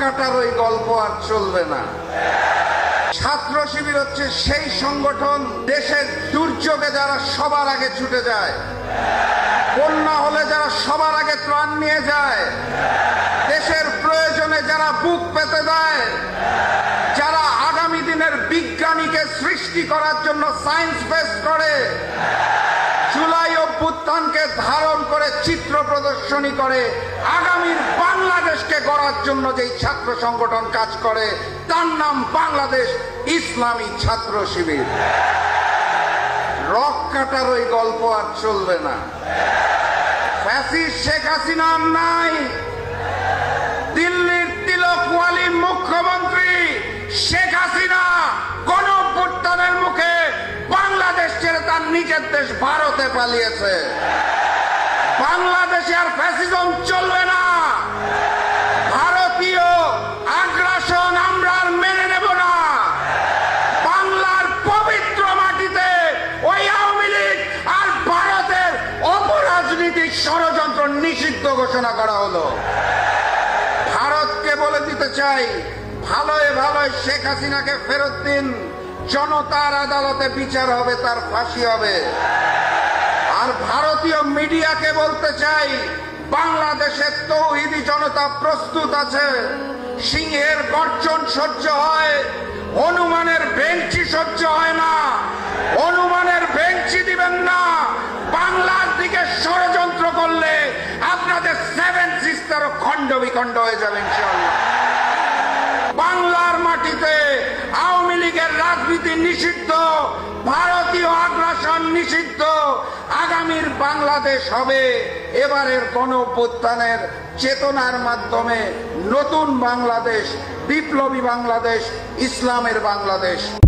কাটার ওই গল্প আর চলবে না। ছাত্র শিবির হচ্ছে সেই সংগঠন, দেশের দুর্যোগে যারা সবার আগে ছুটে যায়, বন্যা হলে যারা সবার আগে ত্রাণ নিয়ে যায়, দেশের প্রয়োজনে যারা বুক পেতে দেয় যারা আগামী দিনের বিজ্ঞানীকে সৃষ্টি করার জন্য সায়েন্স বেস করে, জুলাই অভ্যুত্থানকে ধারণ করে চিত্র প্রদর্শনী করে আগামীর বাংলাদেশকে গড়ার জন্য যেই ছাত্র সংগঠন কাজ করে, তার নাম বাংলাদেশ ইসলামী ছাত্র শিবির। রক কাটার ওই গল্প আর চলবে না। ফ্যাসিস শেখ হাসিনা নাই। দিল্লির তিলকওয়ালি মুখ্যমন্ত্রী শেখ হাসিনা কোন অভ্যুত্থানের মুখে বাংলাদেশ ছেড়ে তার নিজের দেশ ভারতে পালিয়েছে। বাংলাদেশে আর ফ্যাসিজম চলবে না। ভারতীয় আগ্রাসন আমরা আর মেনে নেব না। বাংলার পবিত্র মাটিতে ওই আওয়ামী লীগ আর ভারতের অপরাজনীতিক ষড়যন্ত্র নিষিদ্ধ ঘোষণা করা হলো। ভারতকে বলে দিতে চাই, ভালোয় ভালোয় শেখ হাসিনাকে ফেরত দিন। জনতার আদালতে বিচার হবে, তার ফাঁসি হবে। আর ভারতীয় মিডিয়াকে বলতে চাই বাংলাদেশের তৌহিদি জনতা প্রস্তুত আছে। সিংহের গর্জন সহ্য হয়, হনুমানের বেঞ্চি সহ্য হয় না। হনুমানের বেঞ্চি দিবেন না। বাংলার দিকে ষড়যন্ত্র করলে আপনাদের সেভেন সিস্টারও খণ্ড বিখণ্ড হয়ে যাবে ইনশাল্লাহ বাংলার মাটিতে আওয়ামী নিষিদ্ধ, ভারতীয় আগ্রাসন নিষিদ্ধ, আগামীর বাংলাদেশ হবে। এবারের গণ অভ্যুত্থানের চেতনার মাধ্যমে নতুন বাংলাদেশ, বিপ্লবী বাংলাদেশ, ইসলামের বাংলাদেশ।